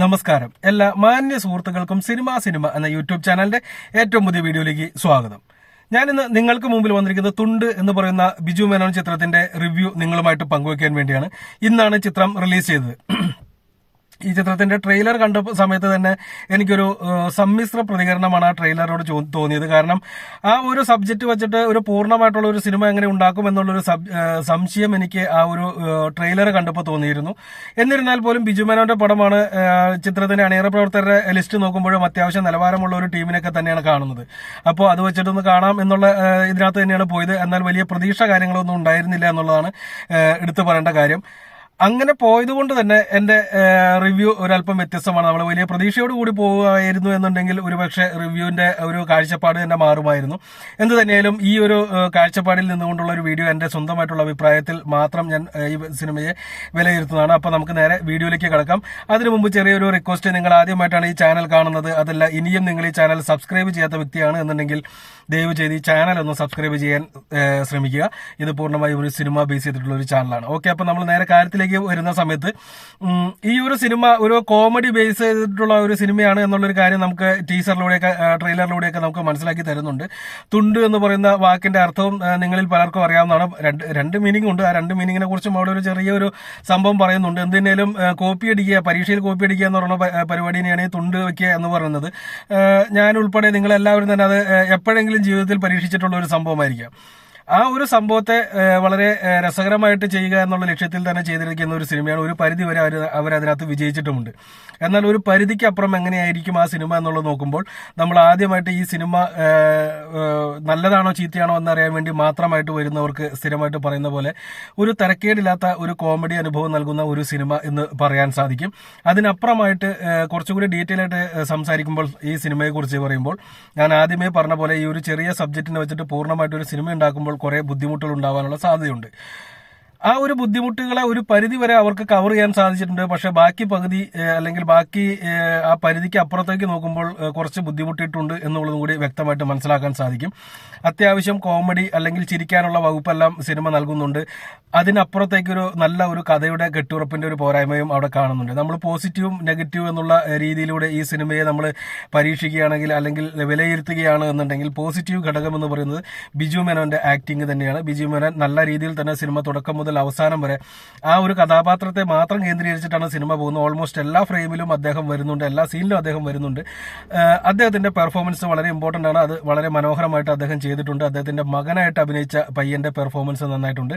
നമസ്കാരം. എല്ലാ മാന്യ സുഹൃത്തുക്കൾക്കും സിനിമ സിനിമ എന്ന യൂട്യൂബ് ചാനലിന്റെ ഏറ്റവും പുതിയ വീഡിയോയിലേക്ക് സ്വാഗതം. ഞാനിന്ന് നിങ്ങൾക്ക് മുമ്പിൽ വന്നിരിക്കുന്നത് തുണ്ട് എന്ന് പറയുന്ന ബിജു മേനോൻ ചിത്രത്തിന്റെ റിവ്യൂ നിങ്ങളുമായിട്ട് പങ്കുവയ്ക്കാൻ വേണ്ടിയാണ് ഇന്നാണ് ചിത്രം റിലീസ് ചെയ്തത്. ഈ ചിത്രത്തിന്റെ ട്രെയിലർ കണ്ട സമയത്ത് തന്നെ എനിക്കൊരു സമ്മിശ്ര പ്രതികരണമാണ് ആ ട്രെയിലറോട് തോന്നിയത്. കാരണം ആ ഒരു സബ്ജക്ട് വെച്ചിട്ട് ഒരു പൂർണമായിട്ടുള്ള ഒരു സിനിമ എങ്ങനെ ഉണ്ടാക്കും എന്നുള്ളൊരു സംശയം എനിക്ക് ആ ഒരു ട്രെയിലർ കണ്ടപ്പോൾ തോന്നിയിരുന്നു. എന്നിരുന്നാൽ പോലും ബിജു മേനോന്റെ പടമാണ് ചിത്രത്തിന്റെ അണിയറ പ്രവർത്തകരുടെ ലിസ്റ്റ് നോക്കുമ്പോഴും അത്യാവശ്യം നിലവാരമുള്ള ഒരു ടീമിനൊക്കെ തന്നെയാണ് കാണുന്നത്. അപ്പോൾ അത് വെച്ചിട്ടൊന്ന് കാണാം എന്നുള്ള ഇതിനകത്ത് തന്നെയാണ് പോയത്. എന്നാൽ വലിയ പ്രതീക്ഷ കാര്യങ്ങളൊന്നും ഉണ്ടായിരുന്നില്ല എന്നുള്ളതാണ് എടുത്തു പറയേണ്ട കാര്യം. അങ്ങനെ പോയത് കൊണ്ട് തന്നെ എന്റെ റിവ്യൂ ഒരല്പം വ്യത്യസ്തമാണ്. നമ്മൾ വലിയ പ്രതീക്ഷയോട് കൂടി പോവുകയായിരുന്നു എന്നുണ്ടെങ്കിൽ ഒരുപക്ഷെ റിവ്യൂവിന്റെ ഒരു കാഴ്ചപ്പാട് തന്നെ മാറുമായിരുന്നു. എന്ത് തന്നെയായാലും ഈ ഒരു കാഴ്ചപ്പാടിൽ നിന്നുകൊണ്ടുള്ള ഒരു വീഡിയോ എന്റെ സ്വന്തമായിട്ടുള്ള അഭിപ്രായത്തിൽ മാത്രം ഞാൻ ഈ സിനിമയെ വിലയിരുത്തുന്നതാണ്. അപ്പൊ നമുക്ക് നേരെ വീഡിയോയിലേക്ക് കിടക്കാം. അതിനു മുമ്പ് ചെറിയൊരു റിക്വസ്റ്റ് നിങ്ങൾ ആദ്യമായിട്ടാണ് ഈ ചാനൽ കാണുന്നത്. അതല്ല ഇനിയും നിങ്ങൾ ഈ ചാനൽ സബ്സ്ക്രൈബ് ചെയ്യാത്ത വ്യക്തിയാണ് എന്നുണ്ടെങ്കിൽ ദയവ് ചെയ്ത് ഈ ചാനൽ ഒന്ന് സബ്സ്ക്രൈബ് ചെയ്യാൻ ശ്രമിക്കുക. ഇത് പൂർണമായും ഒരു സിനിമ ബേസ് ചെയ്തിട്ടുള്ള ഒരു ചാനലാണ് ഓക്കെ അപ്പൊ നമ്മൾ നേരെ കാര്യത്തിലേക്ക് വരുന്ന സമയത്ത് ഈ ഒരു സിനിമ ഒരു കോമഡി ബേസ് ചെയ്തിട്ടുള്ള ഒരു സിനിമയാണ് എന്നുള്ളൊരു കാര്യം നമുക്ക് ടീസറിലൂടെയൊക്കെ ട്രെയിലറിലൂടെയൊക്കെ നമുക്ക് മനസ്സിലാക്കി തരുന്നുണ്ട്. തുണ്ട് എന്ന് പറയുന്ന വാക്കിന്റെ അർത്ഥവും നിങ്ങളിൽ പലർക്കും അറിയാവുന്നതാണ്. രണ്ട് രണ്ട് മീനിങ് ഉണ്ട്. ആ രണ്ട് മീനിങ്ങിനെ കുറിച്ചും അവിടെ ഒരു ചെറിയൊരു സംഭവം പറയുന്നുണ്ട്. എന്തിനേലും കോപ്പി അടിക്കുക പരീക്ഷയിൽ കോപ്പി അടിക്കുക എന്ന് പറയുന്ന പരിപാടിനെയാണ് തുണ്ട് വയ്ക്കുക എന്ന് പറയുന്നത്. ഞാൻ ഉൾപ്പെടെ നിങ്ങൾ എല്ലാവരും തന്നെ അത് എപ്പോഴെങ്കിലും ജീവിതത്തിൽ പരീക്ഷിച്ചിട്ടുള്ള ഒരു സംഭവമായിരിക്കാം. ആ ഒരു സംഭവത്തെ വളരെ രസകരമായിട്ട് ചെയ്യുക എന്നുള്ള ലക്ഷ്യത്തിൽ തന്നെ ചെയ്തിരിക്കുന്ന ഒരു സിനിമയാണ്. ഒരു പരിധി വരെ അവർ അവരതിനകത്ത് വിജയിച്ചിട്ടുമുണ്ട്. എന്നാൽ ഒരു പരിധിക്ക് അപ്പുറം എങ്ങനെയായിരിക്കും ആ സിനിമ എന്നുള്ളത് നോക്കുമ്പോൾ നമ്മൾ ആദ്യമായിട്ട് ഈ സിനിമ നല്ലതാണോ ചീത്തയാണോ എന്നറിയാൻ വേണ്ടി മാത്രമായിട്ട് വരുന്നവർക്ക് സ്ഥിരമായിട്ട് പറയുന്ന പോലെ ഒരു തരക്കേടില്ലാത്ത ഒരു കോമഡി അനുഭവം നൽകുന്ന ഒരു സിനിമ എന്ന് പറയാൻ സാധിക്കും. അതിനപ്പുറമായിട്ട് കുറച്ചുകൂടി ഡീറ്റെയിൽ ആയിട്ട് സംസാരിക്കുമ്പോൾ ഈ സിനിമയെക്കുറിച്ച് പറയുമ്പോൾ ഞാൻ ആദ്യമേ പറഞ്ഞ പോലെ ഈ ഒരു ചെറിയ സബ്ജക്റ്റിനെ വെച്ചിട്ട് പൂർണമായിട്ട് ഒരു സിനിമ ഉണ്ടാക്കുമ്പോൾ കുറെ ബുദ്ധിമുട്ടുകൾ ഉണ്ടാവാനുള്ള സാധ്യതയുണ്ട്. ആ ഒരു ബുദ്ധിമുട്ടുകളെ ഒരു പരിധി വരെ അവർക്ക് കവർ ചെയ്യാൻ സാധിച്ചിട്ടുണ്ട്. പക്ഷെ ബാക്കി പകുതി അല്ലെങ്കിൽ ബാക്കി ആ പരിധിക്ക് അപ്പുറത്തേക്ക് നോക്കുമ്പോൾ കുറച്ച് ബുദ്ധിമുട്ടിയിട്ടുണ്ട് എന്നുള്ളതും കൂടി വ്യക്തമായിട്ട് മനസ്സിലാക്കാൻ സാധിക്കും. അത്യാവശ്യം കോമഡി അല്ലെങ്കിൽ ചിരിക്കാനുള്ള വകുപ്പെല്ലാം സിനിമ നൽകുന്നുണ്ട്. അതിനപ്പുറത്തേക്കൊരു നല്ല ഒരു കഥയുടെ കെട്ടുറപ്പിന്റെ ഒരു പോരായ്മയും അവിടെ കാണുന്നുണ്ട്. നമ്മൾ പോസിറ്റീവും നെഗറ്റീവും എന്നുള്ള രീതിയിലൂടെ ഈ സിനിമയെ നമ്മൾ പരീക്ഷിക്കുകയാണെങ്കിൽ അല്ലെങ്കിൽ വിലയിരുത്തുകയാണ് എന്നുണ്ടെങ്കിൽ പോസിറ്റീവ് ഘടകം എന്ന് പറയുന്നത് ബിജു മേനോന്റെ ആക്ടിങ് തന്നെയാണ്. ബിജു മേനോൻ നല്ല രീതിയിൽ തന്നെ സിനിമ തുടക്കം മുതൽ അവസാനം വരെ ആ ഒരു കഥാപാത്രത്തെ മാത്രം കേന്ദ്രീകരിച്ചിട്ടാണ് സിനിമ പോകുന്നത്. ഓൾമോസ്റ്റ് എല്ലാ ഫ്രെയിമിലും അദ്ദേഹം വരുന്നുണ്ട്. എല്ലാ സീനിലും അദ്ദേഹം വരുന്നുണ്ട്. അദ്ദേഹത്തിന്റെ പെർഫോമൻസ് വളരെ ഇമ്പോർട്ടന്റ് ആണ്. അത് വളരെ മനോഹരമായിട്ട് അദ്ദേഹം ചെയ്തിട്ടുണ്ട്. അദ്ദേഹത്തിന്റെ മകനായിട്ട് അഭിനയിച്ച പയ്യന്റെ പെർഫോമൻസ് നന്നായിട്ടുണ്ട്.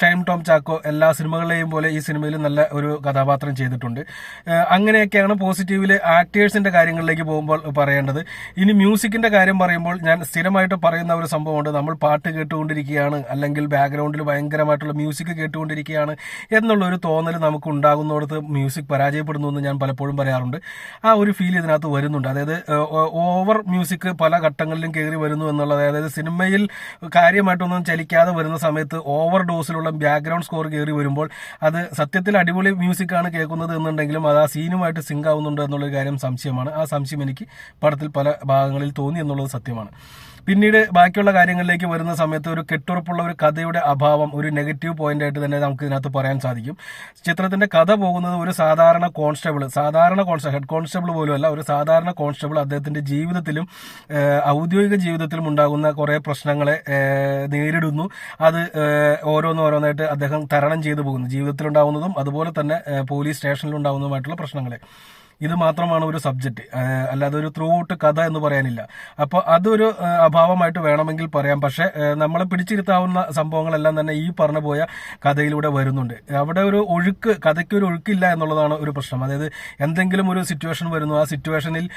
ഷൈം ടോം ചാക്കോ എല്ലാ സിനിമകളിലെയും പോലെ ഈ സിനിമയിൽ നല്ല ഒരു കഥാപാത്രം ചെയ്തിട്ടുണ്ട്. അങ്ങനെയൊക്കെയാണ് പോസിറ്റീവിൽ ആക്ടേഴ്സിന്റെ കാര്യങ്ങളിലേക്ക് പോകുമ്പോൾ പറയേണ്ടത്. ഇനി മ്യൂസിക്കിന്റെ കാര്യം പറയുമ്പോൾ ഞാൻ സ്ഥിരമായിട്ട് പറയുന്ന ഒരു സംഭവമുണ്ട്. നമ്മൾ പാട്ട് കേട്ടുകൊണ്ടിരിക്കുകയാണ്. അല്ലെങ്കിൽ ബാക്ക്ഗ്രൗണ്ടിൽ ഭയങ്കരമായിട്ടുള്ള മ്യൂസിക് കേട്ടുകൊണ്ടിരിക്കുകയാണ് എന്നുള്ള ഒരു തോന്നൽ നമുക്ക് ഉണ്ടാകുന്നിടത്ത് മ്യൂസിക് പരാജയപ്പെടുന്നു എന്ന് ഞാൻ പലപ്പോഴും പറയാറുണ്ട്. ആ ഒരു ഫീൽ ഇതിനകത്ത് വരുന്നുണ്ട്. അതായത് ഓവർ മ്യൂസിക് പല ഘട്ടങ്ങളിലും കയറി വരുന്നു എന്നുള്ളത് അതായത് സിനിമയിൽ കാര്യമായിട്ടൊന്നും ചലിക്കാതെ വരുന്ന സമയത്ത് ഓവർ ഡോസിലുള്ള ബാക്ക്ഗ്രൗണ്ട് സ്കോർ കയറി വരുമ്പോൾ അത് സത്യത്തിൽ അടിപൊളി മ്യൂസിക് ആണ് കേൾക്കുന്നത് എന്നുണ്ടെങ്കിലും അത് ആ സീനുമായിട്ട് സിങ്ക് ആവുന്നുണ്ട് എന്നുള്ളൊരു കാര്യം സംശയമാണ്. ആ സംശയം എനിക്ക് പടത്തിൽ പല ഭാഗങ്ങളിൽ തോന്നി എന്നുള്ളത് സത്യമാണ്. പിന്നീട് ബാക്കിയുള്ള കാര്യങ്ങളിലേക്ക് വരുന്ന സമയത്ത് ഒരു കെട്ടുറപ്പുള്ള ഒരു കഥയുടെ അഭാവം ഒരു നെഗറ്റീവ് പോയിന്റ് ആയിട്ട് തന്നെ നമുക്ക് ഇതിനകത്ത് പറയാൻ സാധിക്കും. ചിത്രത്തിന്റെ കഥ പോകുന്നത് ഒരു സാധാരണ കോൺസ്റ്റബിൾ സാധാരണ കോൺസ്റ്റബിൾ ഹെഡ് കോൺസ്റ്റബിൾ പോലും അല്ല ഒരു സാധാരണ കോൺസ്റ്റബിൾ അദ്ദേഹത്തിന്റെ ജീവിതത്തിലും ഔദ്യോഗിക ജീവിതത്തിലും ഉണ്ടാകുന്ന കുറേ പ്രശ്നങ്ങളെ നേരിടുന്നു. അത് ഓരോന്നോരോന്നായിട്ട് അദ്ദേഹം തരണം ചെയ്തു പോകുന്നു. ജീവിതത്തിലുണ്ടാവുന്നതും അതുപോലെ തന്നെ പോലീസ് സ്റ്റേഷനിലുണ്ടാവുന്നതുമായിട്ടുള്ള പ്രശ്നങ്ങളെ. ഇത് മാത്രമാണ് ഒരു സബ്ജക്റ്റ് അല്ലാതെ ഒരു ത്രൂ ഔട്ട് കഥ എന്ന് പറയാനില്ല. അപ്പോൾ അതൊരു അഭാവമായിട്ട് വേണമെങ്കിൽ പറയാം. പക്ഷേ നമ്മളെ പിടിച്ചിരുത്താവുന്ന സംഭവങ്ങളെല്ലാം തന്നെ ഈ പറഞ്ഞു പോയ കഥയിലൂടെ വരുന്നുണ്ട്. അവിടെ ഒരു ഒഴുക്ക് കഥയ്ക്ക് ഒരു ഒഴുക്കില്ല എന്നുള്ളതാണ് ഒരു പ്രശ്നം. അതായത് എന്തെങ്കിലും ഒരു സിറ്റുവേഷൻ വരുന്നു. ആ സിറ്റുവേഷനിൽ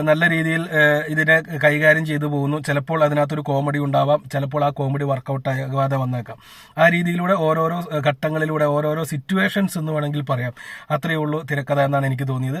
നല്ല രീതിയിൽ ഇതിനെ കൈകാര്യം ചെയ്തു പോകുന്നു. ചിലപ്പോൾ അതിനകത്തൊരു കോമഡി ഉണ്ടാവാം. ചിലപ്പോൾ ആ കോമഡി വർക്കൗട്ട് ആകാതെ വന്നേക്കാം. ആ രീതിയിലൂടെ ഓരോരോ ഘട്ടങ്ങളിലൂടെ ഓരോരോ സിറ്റുവേഷൻസ് എന്ന് വേണമെങ്കിൽ പറയാം. അത്രയേ ഉള്ളൂ തിരക്കഥ എന്നാണ് എനിക്ക് തോന്നിയത്.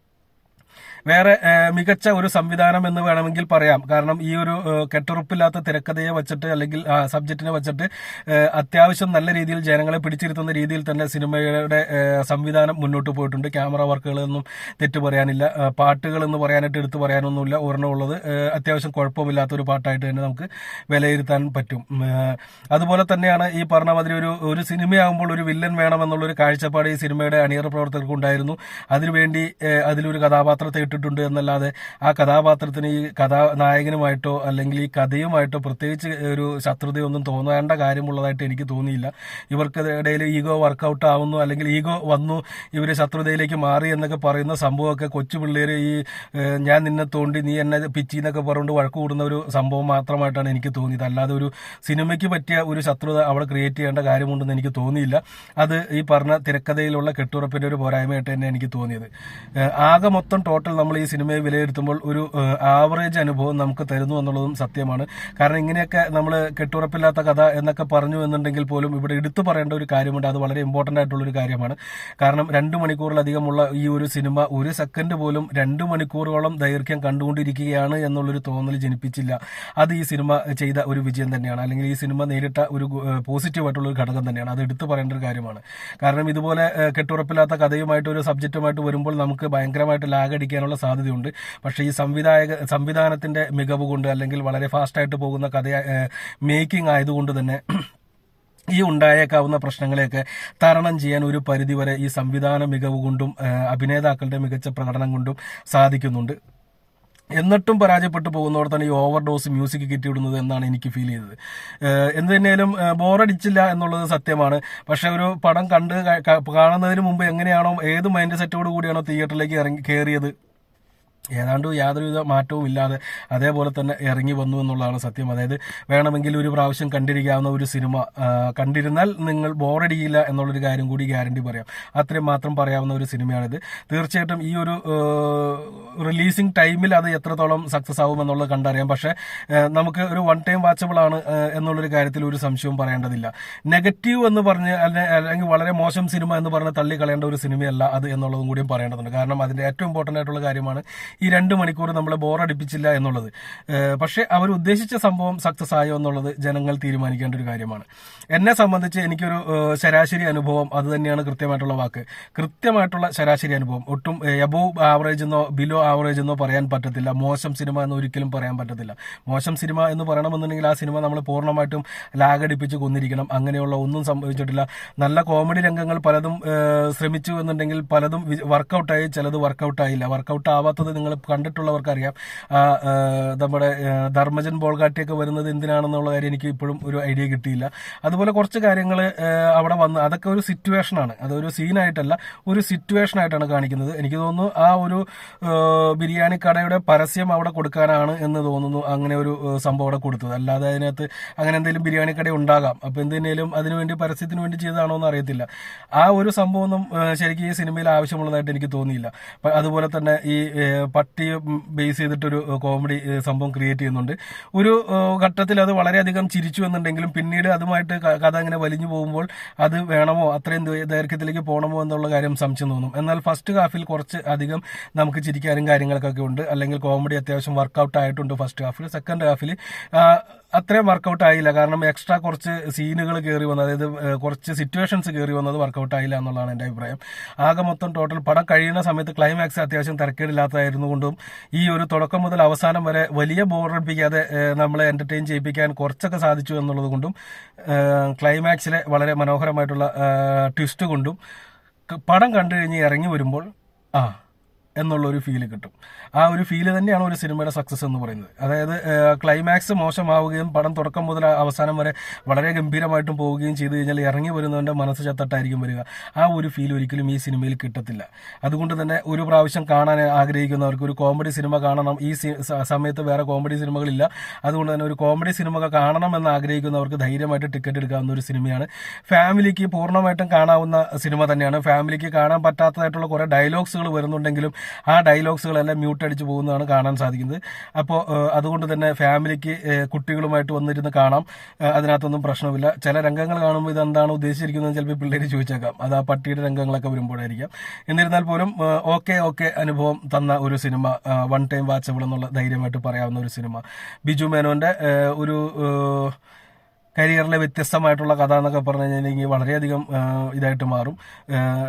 വേറെ മികച്ച ഒരു സംവിധാനം എന്ന് വേണമെങ്കിൽ പറയാം. കാരണം ഈ ഒരു കെട്ടുറപ്പില്ലാത്ത തിരക്കഥയെ വെച്ചിട്ട് അല്ലെങ്കിൽ സബ്ജക്റ്റിനെ വെച്ചിട്ട് അത്യാവശ്യം നല്ല രീതിയിൽ ജനങ്ങളെ പിടിച്ചിരുത്തുന്ന രീതിയിൽ തന്നെ സിനിമയുടെ സംവിധാനം മുന്നോട്ട് പോയിട്ടുണ്ട്. ക്യാമറ വർക്കുകളൊന്നും തെറ്റ് പറയാനില്ല. പാട്ടുകൾ എന്ന് പറയാനായിട്ട് എടുത്തു പറയാനൊന്നുമില്ല. ഒരെണ്ണമുള്ളത് അത്യാവശ്യം കുഴപ്പമില്ലാത്ത ഒരു പാട്ടായിട്ട് തന്നെ നമുക്ക് വിലയിരുത്താൻ പറ്റും. അതുപോലെ തന്നെയാണ് ഈ പറഞ്ഞ മാതിരി ഒരു ഒരു സിനിമയാകുമ്പോൾ ഒരു വില്ലൻ വേണമെന്നുള്ളൊരു കാഴ്ചപ്പാട് ഈ സിനിമയുടെ അണിയറ പ്രവർത്തകർക്ക് ഉണ്ടായിരുന്നു അതിനുവേണ്ടി അതിലൊരു കഥാപാത്രത്തെ ഇട്ടിട്ടുണ്ട് എന്നല്ലാതെ ആ കഥാപാത്രത്തിന് ഈ കഥാനായകനുമായിട്ടോ അല്ലെങ്കിൽ ഈ കഥയുമായിട്ടോ പ്രത്യേകിച്ച് ഒരു ശത്രുതയൊന്നും തോന്നേണ്ട കാര്യമുള്ളതായിട്ട് എനിക്ക് തോന്നിയില്ല. ഇവർക്ക് ഇടയിൽ ഈഗോ വർക്കൗട്ട് ആവുന്നു അല്ലെങ്കിൽ ഈഗോ വന്നു ഇവർ ശത്രുതയിലേക്ക് മാറി എന്നൊക്കെ പറയുന്ന സംഭവമൊക്കെ കൊച്ചു പിള്ളേർ ഈ ഞാൻ നിന്നെ തോണ്ടി നീ എന്നെ പിച്ചി എന്നൊക്കെ പറഞ്ഞുകൊണ്ട് വഴക്ക് കൂടുന്ന ഒരു സംഭവം മാത്രമായിട്ടാണ് എനിക്ക് തോന്നിയത്. അല്ലാതെ ഒരു സിനിമയ്ക്ക് പറ്റിയ ഒരു ശത്രുത അവിടെ ക്രിയേറ്റ് ചെയ്യേണ്ട കാര്യമുണ്ടെന്ന് എനിക്ക് തോന്നിയില്ല. അത് ഈ പറഞ്ഞ തിരക്കഥയിലുള്ള കെട്ടുറപ്പിന്റെ ഒരു പോരായ്മയായിട്ട് തന്നെ എനിക്ക് തോന്നിയത്. ആകെ മൊത്തം ടോട്ടൽ നമ്മൾ ഈ സിനിമയെ വിലയിരുത്തുമ്പോൾ ഒരു ആവറേജ് അനുഭവം നമുക്ക് തരുന്നു എന്നുള്ളതും സത്യമാണ്. കാരണം ഇങ്ങനെയൊക്കെ നമ്മൾ കെട്ടുറപ്പില്ലാത്ത കഥ എന്നൊക്കെ പറഞ്ഞു എന്നുണ്ടെങ്കിൽ പോലും ഇവിടെ എടുത്തു പറയേണ്ട ഒരു കാര്യമുണ്ട്. അത് വളരെ ഇമ്പോർട്ടന്റ് ആയിട്ടുള്ള ഒരു കാര്യമാണ്. കാരണം രണ്ട് മണിക്കൂറിലധികമുള്ള ഈ ഒരു സിനിമ ഒരു സെക്കൻഡ് പോലും രണ്ട് മണിക്കൂറോളം ദൈർഘ്യം കണ്ടുകൊണ്ടിരിക്കുകയാണ് എന്നുള്ളൊരു തോന്നൽ ജനിപ്പിച്ചില്ല. അത് ഈ സിനിമ ചെയ്ത ഒരു വിജയം തന്നെയാണ്. അല്ലെങ്കിൽ ഈ സിനിമ നേരിട്ട ഒരു പോസിറ്റീവ് ആയിട്ടുള്ള ഒരു ഘടകം തന്നെയാണ്. അത് എടുത്തു പറയേണ്ട ഒരു കാര്യമാണ്. കാരണം ഇതുപോലെ കെട്ടുറപ്പില്ലാത്ത കഥയുമായിട്ട് ഒരു സബ്ജക്റ്റുമായിട്ട് വരുമ്പോൾ നമുക്ക് ഭയങ്കരമായിട്ട് ലാഗ് സാധ്യതയുണ്ട്. പക്ഷേ ഈ സംവിധായക സംവിധാനത്തിന്റെ മികവ് കൊണ്ട് അല്ലെങ്കിൽ വളരെ ഫാസ്റ്റായിട്ട് പോകുന്ന കഥ മേക്കിംഗ് ആയതുകൊണ്ട് തന്നെ ഈ ഉണ്ടായേക്കാവുന്ന പ്രശ്നങ്ങളെയൊക്കെ തരണം ചെയ്യാൻ ഒരു പരിധിവരെ ഈ സംവിധാന മികവ് കൊണ്ടും അഭിനേതാക്കളുടെ മികച്ച പ്രകടനം കൊണ്ടും സാധിക്കുന്നുണ്ട്. എന്നിട്ടും പരാജയപ്പെട്ടു പോകുന്നോടത്താണ് ഈ ഓവർ ഡോസ് മ്യൂസിക് കിട്ടിയിടുന്നത് എന്നാണ് എനിക്ക് ഫീൽ ചെയ്തത്. എന്ത് തന്നെയാലും ബോറടിച്ചില്ല എന്നുള്ളത് സത്യമാണ്. പക്ഷെ ഒരു പടം കണ്ട് കാണുന്നതിന് മുമ്പ് എങ്ങനെയാണോ ഏത് മൈൻഡ് സെറ്റോട് കൂടിയാണോ തിയേറ്ററിലേക്ക് ഇറങ്ങി കയറിയത് ഏതാണ്ട് യാതൊരുവിധ മാറ്റവും ഇല്ലാതെ അതേപോലെ തന്നെ ഇറങ്ങി വന്നു എന്നുള്ളതാണ് സത്യം. അതായത് വേണമെങ്കിൽ ഒരു പ്രാവശ്യം കണ്ടിരിക്കാവുന്ന ഒരു സിനിമ കണ്ടിരുന്നാൽ നിങ്ങൾ ബോറടിയില്ല എന്നുള്ളൊരു കാര്യം കൂടി ഗ്യാരണ്ടി പറയാം. അത്രയും മാത്രം പറയാവുന്ന ഒരു സിനിമയാണിത്. തീർച്ചയായിട്ടും ഈ ഒരു റിലീസിംഗ് ടൈമിൽ അത് എത്രത്തോളം സക്സസ് ആവും എന്നുള്ളത് കണ്ടറിയാം. പക്ഷേ നമുക്ക് ഒരു വൺ ടൈം വാച്ചബിൾ ആണ് എന്നുള്ളൊരു കാര്യത്തിൽ ഒരു സംശയവും പറയേണ്ടതില്ല. നെഗറ്റീവ് എന്ന് പറഞ്ഞ് അല്ലെ- അല്ലെങ്കിൽ വളരെ മോശം സിനിമ എന്ന് പറഞ്ഞ് തള്ളിക്കളയേണ്ട ഒരു സിനിമയല്ല അത് എന്നുള്ളതും കൂടിയും പറയേണ്ടതുണ്ട്. കാരണം അതിന്റെ ഏറ്റവും ഇമ്പോർട്ടന്റ് ആയിട്ടുള്ള കാര്യമാണ് ഈ രണ്ട് മണിക്കൂർ നമ്മളെ ബോറടിപ്പിച്ചില്ല എന്നുള്ളത്. പക്ഷേ അവർ ഉദ്ദേശിച്ച സംഭവം സക്സസ് ആയോ എന്നുള്ളത് ജനങ്ങൾ തീരുമാനിക്കേണ്ട ഒരു കാര്യമാണ്. എന്നെ സംബന്ധിച്ച് എനിക്കൊരു ശരാശരി അനുഭവം അത് തന്നെയാണ് കൃത്യമായിട്ടുള്ള വാക്ക്. കൃത്യമായിട്ടുള്ള ശരാശരി അനുഭവം. ഒട്ടും എബോവ് ആവറേജ് എന്നോ ബിലോ ആവറേജ് എന്നോ പറയാൻ പറ്റത്തില്ല. മോശം സിനിമ എന്ന് ഒരിക്കലും പറയാൻ പറ്റത്തില്ല. മോശം സിനിമ എന്ന് പറയണമെന്നുണ്ടെങ്കിൽ ആ സിനിമ നമ്മൾ പൂർണമായിട്ടും ലാഗടിപ്പിച്ച് കൊന്നിരിക്കണം. അങ്ങനെയുള്ള ഒന്നും സംഭവിച്ചിട്ടില്ല. നല്ല കോമഡി രംഗങ്ങൾ പലതും ശ്രമിച്ചു എന്നുണ്ടെങ്കിൽ പലതും വർക്കൗട്ടായി ചിലത് വർക്കൗട്ടായില്ല വർക്കൗട്ട് ആവാത്തത് നിങ്ങൾ കണ്ടിട്ടുള്ളവർക്കറിയാം. നമ്മുടെ ധർമ്മജൻ ബോൾഗാട്ടിയൊക്കെ വരുന്നത് എന്തിനാണെന്നുള്ള കാര്യം എനിക്ക് ഇപ്പോഴും ഒരു ഐഡിയ കിട്ടിയില്ല. അതുപോലെ കുറച്ച് കാര്യങ്ങൾ അവിടെ വന്ന് അതൊക്കെ ഒരു സിറ്റുവേഷനാണ് അതൊരു സീനായിട്ടല്ല ഒരു സിറ്റുവേഷൻ ആയിട്ടാണ് കാണിക്കുന്നത്. എനിക്ക് തോന്നുന്നു ആ ഒരു ബിരിയാണി കടയുടെ പരസ്യം അവിടെ കൊടുക്കാനാണ് എന്ന് തോന്നുന്നു അങ്ങനെ ഒരു സംഭവം അവിടെ കൊടുത്തത്. അല്ലാതെ അതിനകത്ത് അങ്ങനെ എന്തെങ്കിലും ബിരിയാണി കട ഉണ്ടാകാം. അപ്പോൾ എന്തിനേലും അതിനുവേണ്ടി പരസ്യത്തിന് വേണ്ടി ചെയ്തതാണോ എന്ന് അറിയത്തില്ല. ആ ഒരു സംഭവമൊന്നും ശരിക്കും ഈ സിനിമയിൽ ആവശ്യമുള്ളതായിട്ട് എനിക്ക് തോന്നിയില്ല. അതുപോലെ തന്നെ ഈ ഏഹ് പട്ടിയെ ബേസ് ചെയ്തിട്ടൊരു കോമഡി സംഭവം ക്രിയേറ്റ് ചെയ്യുന്നുണ്ട്. ഒരു ഘട്ടത്തിൽ അത് വളരെയധികം ചിരിച്ചു എന്നുണ്ടെങ്കിലും പിന്നീട് അതുമായിട്ട് കഥ അങ്ങനെ വലിഞ്ഞു പോകുമ്പോൾ അത് വേണമോ അത്രയും ദൈർഘ്യത്തിലേക്ക് പോകണമോ എന്നുള്ള കാര്യം സംശയം തോന്നും. എന്നാൽ ഫസ്റ്റ് ഹാഫിൽ കുറച്ച് അധികം നമുക്ക് ചിരിക്കാനും കാര്യങ്ങൾക്കൊക്കെ ഉണ്ട്. അല്ലെങ്കിൽ കോമഡി അത്യാവശ്യം വർക്കൗട്ട് ആയിട്ടുണ്ട് ഫസ്റ്റ് ഹാഫിൽ സെക്കൻഡ് ഹാഫിൽ അത്രയും വർക്കൗട്ട് ആയില്ല. കാരണം എക്സ്ട്രാ കുറച്ച് സീനുകൾ കയറി വന്നത് അതായത് കുറച്ച് സിറ്റുവേഷൻസ് കയറി വന്നത് വർക്കൗട്ട് ആയില്ല എന്നുള്ളതാണ് എന്റെ അഭിപ്രായം. ആകെ മൊത്തം ടോട്ടൽ പടം കഴിയുന്ന സമയത്ത് ക്ലൈമാക്സ് അത്യാവശ്യം തിരക്കേടില്ലാത്തതായിരുന്നു കൊണ്ടും ഈ ഒരു തുടക്കം മുതൽ അവസാനം വരെ വലിയ ബോറടിപ്പിക്കാതെ നമ്മളെ എന്റർടൈൻ ചെയ്യിപ്പിക്കാൻ കുറച്ചൊക്കെ സാധിച്ചു എന്നുള്ളത് കൊണ്ടും ക്ലൈമാക്സിലെ വളരെ മനോഹരമായിട്ടുള്ള ട്വിസ്റ്റ് കൊണ്ടും പടം കണ്ടു കഴിഞ്ഞ് ഇറങ്ങി വരുമ്പോൾ ആ എന്നുള്ള ഒരു ഫീൽ കിട്ടും. ആ ഒരു ഫീൽ തന്നെയാണ് ഒരു സിനിമയുടെ സക്സസ് എന്ന് പറയുന്നത്. അതായത് ക്ലൈമാക്സ് മോശമാവുകയും പടം തുടക്കം മുതൽ അവസാനം വരെ വളരെ ഗംഭീരമായിട്ടും പോവുകയും ചെയ്തു കഴിഞ്ഞാൽ ഇറങ്ങി വരുന്നവന്റെ മനസ്സ് ചത്തട്ടായിരിക്കും വരിക. ആ ഒരു ഫീൽ ഒരിക്കലും ഈ സിനിമയിൽ കിട്ടത്തില്ല. അതുകൊണ്ട് തന്നെ ഒരു പ്രാവശ്യം കാണാൻ ആഗ്രഹിക്കുന്നവർക്ക് ഒരു കോമഡി സിനിമ കാണണം. ഈ സമയത്ത് വേറെ കോമഡി സിനിമകളില്ല. അതുകൊണ്ട് തന്നെ ഒരു കോമഡി സിനിമ കാണണം എന്ന് ആഗ്രഹിക്കുന്നവർക്ക് ധൈര്യമായിട്ട് ടിക്കറ്റ് എടുക്കാവുന്ന ഒരു സിനിമയാണ്. ഫാമിലിക്ക് പൂർണമായിട്ടും കാണാവുന്ന സിനിമ തന്നെയാണ്. ഫാമിലിക്ക് കാണാൻ പറ്റാത്തതായിട്ടുള്ള കുറേ ഡയലോഗ്സുകൾ വരുന്നുണ്ടെങ്കിലും ആ ഡയലോഗ്സുകളെല്ലാം മ്യൂട്ട് അടിച്ച് പോകുന്നതാണ് കാണാൻ സാധിക്കുന്നത്. അപ്പോൾ അതുകൊണ്ട് തന്നെ ഫാമിലിക്ക് കുട്ടികളുമായിട്ട് വന്നിരുന്ന് കാണാം. അതിനകത്തൊന്നും പ്രശ്നമില്ല. ചില രംഗങ്ങൾ കാണുമ്പോൾ ഇതെന്താണ് ഉദ്ദേശിച്ചിരിക്കുന്നത് ചിലപ്പോൾ പിള്ളേർ ചോദിച്ചേക്കാം. അത് ആ പട്ടിയുടെ രംഗങ്ങളൊക്കെ വരുമ്പോഴായിരിക്കാം. എന്നിരുന്നാൽ പോലും ഓക്കെ ഓക്കെ അനുഭവം തന്ന ഒരു സിനിമ വൺ ടൈം വാച്ചബിൾ എന്നുള്ള ധൈര്യമായിട്ട് പറയാവുന്ന ഒരു സിനിമ. ബിജു മേനോന്റെ ഒരു കരിയറിലെ വ്യത്യസ്തമായിട്ടുള്ള കഥ എന്നൊക്കെ പറഞ്ഞു കഴിഞ്ഞിട്ടുണ്ടെങ്കിൽ വളരെയധികം ഇതായിട്ട് മാറും.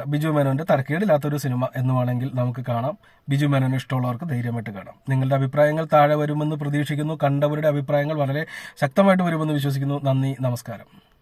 ബിജു മേനോന്റെ തരക്കേടില്ലാത്തൊരു സിനിമ എന്ന് വേണമെങ്കിൽ നമുക്ക് കാണാം. ബിജു മേനോനെ ഇഷ്ടമുള്ളവർക്ക് ധൈര്യമായിട്ട് കാണാം. നിങ്ങളുടെ അഭിപ്രായങ്ങൾ താഴെ വരുമെന്ന് പ്രതീക്ഷിക്കുന്നു. കണ്ടവരുടെ അഭിപ്രായങ്ങൾ വളരെ ശക്തമായിട്ട് വരുമെന്ന് വിശ്വസിക്കുന്നു. നന്ദി നമസ്കാരം.